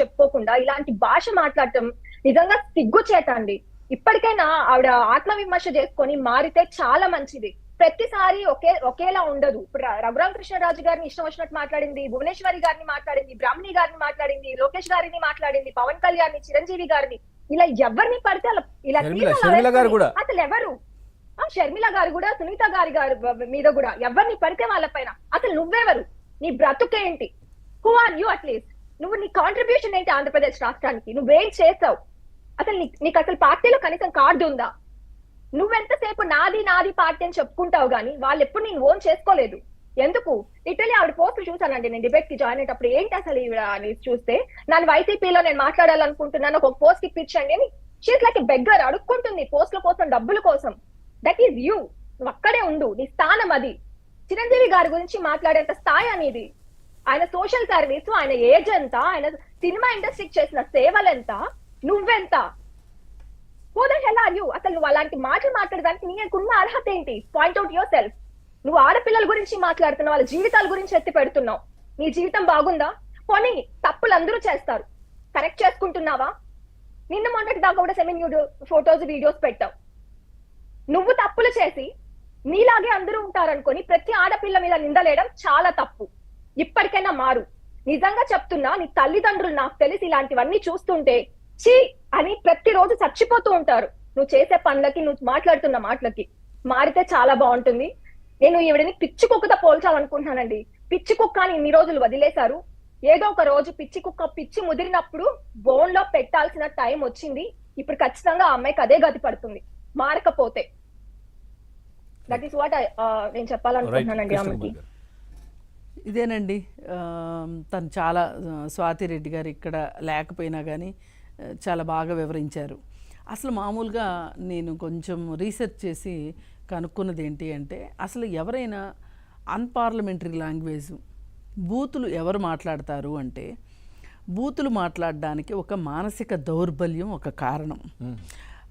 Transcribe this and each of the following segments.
చెప్పుకోకుండా ఇలాంటి భాష మాట్లాడటం నిజంగా సిగ్గుచేట అండి. ఇప్పటికైనా ఆవిడ ఆత్మవిమర్శ చేసుకొని మారితే చాలా మంచిది. ప్రతిసారి ఒకే ఒకేలా ఉండదు. ఇప్పుడు ర- రఘురామ కృష్ణరాజు గారిని ఇష్టం వచ్చినట్టు మాట్లాడింది భువనేశ్వరి గారిని మాట్లాడింది బ్రాహ్మణి గారిని మాట్లాడింది లోకేష్ గారిని మాట్లాడింది పవన్ కళ్యాణ్ చిరంజీవి గారిని. ఇలా ఎవరిని పడితే అలా ఇలా. అసలు ఎవరు? షర్మిల గారు కూడా సునీత గారి గారి మీద కూడా. ఎవరిని పడితే వాళ్ళ పైన. అసలు నువ్వెవరు? నీ బ్రతుకేంటి? Who are you at least నువ్వు నీ కాంట్రిబ్యూషన్ ఏంటి ఆంధ్రప్రదేశ్ రాష్ట్రానికి? నువ్వేం చేసావు? అసలు నీ- నీకు అసలు పార్టీలో కనీసం కార్డు ఉందా? నువ్వెంతసేపు నాది నాది పార్టీ అని చెప్పుకుంటావు కానీ వాళ్ళు ఎప్పుడు నేను ఓన్ చేసుకోలేదు. ఎందుకు? ఇటలీ ఆవిడ పోస్ట్ చూసానండి నేను డిబేట్కి జాయిన్ అయ్యేటప్పుడు. ఏంటి అసలు ఈవిడ అని చూస్తే నన్ను వైసీపీలో నేను మాట్లాడాలనుకుంటున్నాను ఒక పోస్ట్ ఇప్పించండి అని షీస్ లైక్ బెగ్గర్ అడుక్కుంటుంది పోస్టుల కోసం డబ్బుల కోసం. దట్ ఈస్ యూ నువ్వు అక్కడే ఉండు. నీ స్థానం అది. చిరంజీవి గారి గురించి మాట్లాడేంత స్థాయి అనేది ఆయన సోషల్ సర్వీస్ ఆయన ఏజ్ ఎంత ఆయన సినిమా ఇండస్ట్రీకి చేసిన సేవలు ఎంత నువ్వెంత హూ ఎలా హెల్ అసలు నువ్వు అలాంటి మాటలు మాట్లాడడానికి నీకున్న అర్హత ఏంటి? పాయింట్ అవుట్ యువర్ సెల్ఫ్ నువ్వు ఆడపిల్లల గురించి మాట్లాడుతున్నావు వాళ్ళ జీవితాల గురించి ఎత్తి పెడుతున్నావు. నీ జీవితం బాగుందా? పోనీ తప్పులు అందరూ చేస్తారు. కరెక్ట్ చేసుకుంటున్నావా? నిన్న మొన్నటి దాకా కూడా సెమీ ఫోటోస్ వీడియోస్ పెట్టావు. నువ్వు తప్పులు చేసి నీలాగే అందరూ ఉంటారనుకొని ప్రతి ఆడపిల్ల మీద నిందలేయడం చాలా తప్పు. ఇప్పటికైనా మారు. నిజంగా చెప్తున్నా నీ తల్లిదండ్రులు నాకు తెలిసి ఇలాంటివన్నీ చూస్తుంటే చీ అని ప్రతిరోజు చచ్చిపోతూ ఉంటారు. నువ్వు చేసే పనులకి నువ్వు మాట్లాడుతున్న మాటలకి మారితే చాలా బాగుంటుంది. నేను ఈవిడని పిచ్చి కుక్కతో పోల్చాలనుకుంటున్నానండి. పిచ్చి కుక్క అని ఇన్ని రోజులు వదిలేశారు. ఏదో ఒక రోజు పిచ్చి కుక్క పిచ్చి ముదిరినప్పుడు బోన్లో పెట్టాల్సిన టైం వచ్చింది. ఇప్పుడు ఖచ్చితంగా ఆ అమ్మాయికి అదే గతి పడుతుంది. మారకపోతే. దట్ ఈస్ వాట్ నేను చెప్పాలనుకుంటున్నానండి ఆమెకి. ఇదేనండి. తను చాలా స్వాతిరెడ్డి స్వాతి రెడ్డి గారు ఇక్కడ లేకపోయినా కానీ చాలా బాగా వివరించారు. అసలు మామూలుగా నేను కొంచెం రీసెర్చ్ చేసి కనుక్కున్నది ఏంటి అంటే అసలు ఎవరైనా అన్పార్లమెంటరీ లాంగ్వేజ్ బూతులు ఎవరు మాట్లాడతారు అంటే బూతులు మాట్లాడడానికి ఒక మానసిక దౌర్బల్యం ఒక కారణం.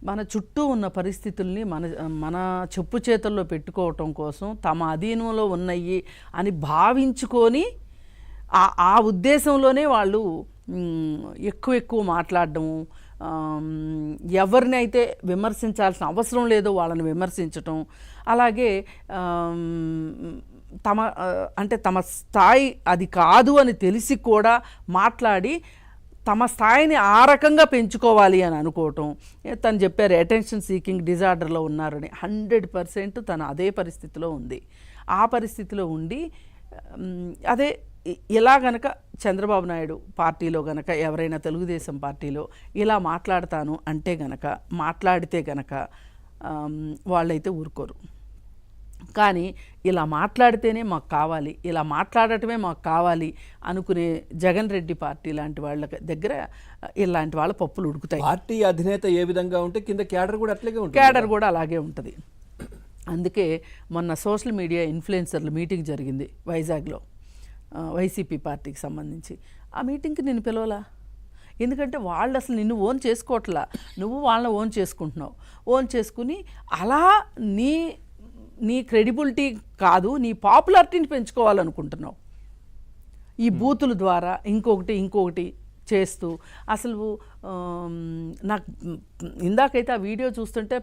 మన చుట్టూ ఉన్న పరిస్థితుల్ని మన మన చెప్పు చేతుల్లో పెట్టుకోవటం కోసం తమ అధీనంలో ఉన్నాయి అని భావించుకొని ఆ ఆ ఉద్దేశంలోనే వాళ్ళు ఎక్కువ ఎక్కువ మాట్లాడడం ఎవరిని అయితే విమర్శించాల్సిన అవసరం లేదో వాళ్ళని విమర్శించటం అలాగే తమ అంటే తమ స్థాయి అది కాదు అని తెలిసి కూడా మాట్లాడి తమ స్థాయిని ఆ రకంగా పెంచుకోవాలి అని అనుకోవటం. తను చెప్పారు అటెన్షన్ సీకింగ్ డిజార్డర్లో ఉన్నారని. హండ్రెడ్ పర్సెంట్ తను అదే పరిస్థితిలో ఉంది. ఆ పరిస్థితిలో ఉండి అదే ఇ- ఇలా గనక చంద్రబాబు నాయుడు పార్టీలో గనక ఎవరైనా తెలుగుదేశం పార్టీలో ఇలా మాట్లాడతాను అంటే గనక మాట్లాడితే గనక వాళ్ళైతే ఊరుకోరు. కానీ ఇలా మాట్లాడితేనే మాకు కావాలి ఇలా మాట్లాడటమే మాకు కావాలి అనుకునే జగన్ రెడ్డి పార్టీ లాంటి వాళ్ళ దగ్గర ఇలాంటి వాళ్ళ పప్పులు ఉడుకుతాయి. పార్టీ అధినేత ఏ విధంగా ఉంటే కింద క్యాడర్ కూడా అట్లాగే ఉంటుంది. క్యాడర్ కూడా అలాగే ఉంటుంది. అందుకే మొన్న సోషల్ మీడియా ఇన్ఫ్లుయెన్సర్ల మీటింగ్ జరిగింది వైజాగ్లో వైసీపీ పార్టీకి సంబంధించి. ఆ మీటింగ్కి నేను పిలవలా? ఎందుకంటే వాళ్ళు అసలు నిన్ను ఓన్ చేసుకోవట్లా? నువ్వు వాళ్ళని ఓన్ చేసుకుంటున్నావు. ఓన్ చేసుకుని అలా నీ నీ క్రెడిబిలిటీ కాదు నీ పాపులారిటీని పెంచుకోవాలనుకుంటున్నావు. ఈ బూతుల ద్వారా ఇంకొకటి ఇంకొకటి చేస్తూ అసలు నాకు ఇందాకైతే ఆ వీడియో చూస్తుంటే